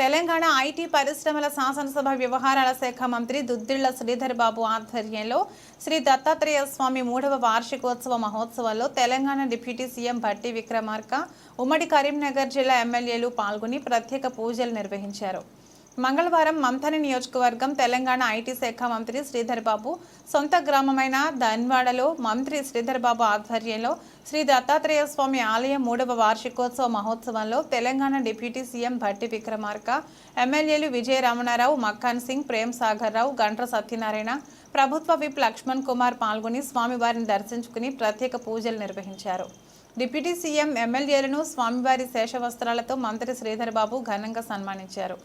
Telangana IT పరిశ్రమల శాసనసభ వ్యవహారాల శాఖ మంత్రి దుద్దిళ్ళ శ్రీధర్ బాబు ఆధ్వర్యంలో శ్రీ దత్తాత్రేయ స్వామి మూడవ వార్షికోత్సవ మహోత్సవాల్లో తెలంగాణ డిప్యూటీ సీఎం భట్టి విక్రమార్క ఉమ్మడి కరీంనగర్ జిల్లా ఎమ్మెల్యేలు పాల్గొని ప్రత్యేక పూజలు నిర్వహించారు. మంగళవారం మంథని నియోజకవర్గం తెలంగాణ ఐటీ శాఖ మంత్రి శ్రీధర్ బాబు సొంత గ్రామమైన ధన్వాడలో మంత్రి శ్రీధర్ బాబు ఆధ్వర్యంలో శ్రీ దత్తాత్రేయ స్వామి ఆలయం మూడవ వార్షికోత్సవ మహోత్సవంలో తెలంగాణ డిప్యూటీ సీఎం భట్టి విక్రమార్క ఎమ్మెల్యేలు విజయ రమణారావు మక్కాన్ సింగ్ ప్రేమ్ సాగర్ రావు గంట్ర సత్యనారాయణ ప్రభుత్వ విప్ లక్ష్మణ్ కుమార్ పాల్గొని స్వామివారిని దర్శించుకుని ప్రత్యేక పూజలు నిర్వహించారు. డిప్యూటీ సీఎం ఎమ్మెల్యేలను స్వామివారి శేషవస్త్రాలతో మంత్రి శ్రీధర్ బాబు ఘనంగా సన్మానించారు.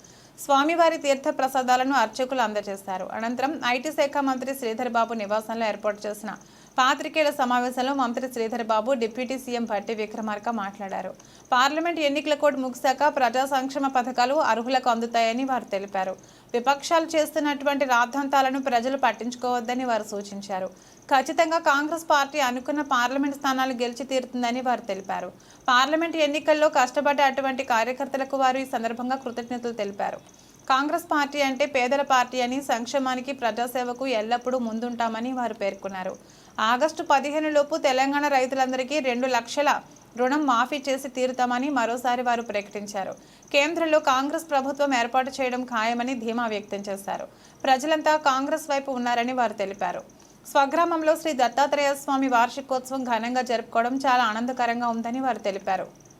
స్వామివారి తీర్థ ప్రసాదాలను అర్చకులు అందజేశారు. అనంతరం ఐటీ శాఖ మంత్రి శ్రీధర్ బాబు నివాసంలో ఏర్పాటు చేసిన పాత్రికేయుల సమావేశంలో మంత్రి శ్రీధర్ బాబు డిప్యూటీ సీఎం భట్టి విక్రమార్క మాట్లాడారు. పార్లమెంట్ ఎన్నికల కోడ్ ముగిశాక ప్రజా సంక్షేమ పథకాలు అర్హులకు అందుతాయని వారు తెలిపారు. విపక్షాలు చేస్తున్నటువంటి రాద్ధాంతాలను ప్రజలు పట్టించుకోవద్దని వారు సూచించారు. ఖచ్చితంగా కాంగ్రెస్ పార్టీ అనుకున్న పార్లమెంట్ స్థానాలు గెలిచి తీరుతుందని వారు తెలిపారు. పార్లమెంట్ ఎన్నికల్లో కష్టపడ్డ అటువంటి కార్యకర్తలకు వారు ఈ సందర్భంగా కృతజ్ఞతలు తెలిపారు. కాంగ్రెస్ పార్టీ అంటే పేదల పార్టీ అని సంక్షేమానికి ప్రజాసేవకు ఎల్లప్పుడూ ముందుంటామని వారు పేర్కొన్నారు. ఆగస్టు పదిహేను లోపు తెలంగాణ రైతులందరికీ రెండు లక్షల రుణం మాఫీ చేసి తీరుతామని మరోసారి వారు ప్రకటించారు. కేంద్రంలో కాంగ్రెస్ ప్రభుత్వం ఏర్పాటు చేయడం ఖాయమని ధీమా వ్యక్తం చేశారు. ప్రజలంతా కాంగ్రెస్ వైపు ఉన్నారని వారు తెలిపారు. స్వగ్రామంలో శ్రీ దత్తాత్రేయ స్వామి వార్షికోత్సవం ఘనంగా జరుపుకోవడం చాలా ఆనందకరంగా ఉందని వారు తెలిపారు.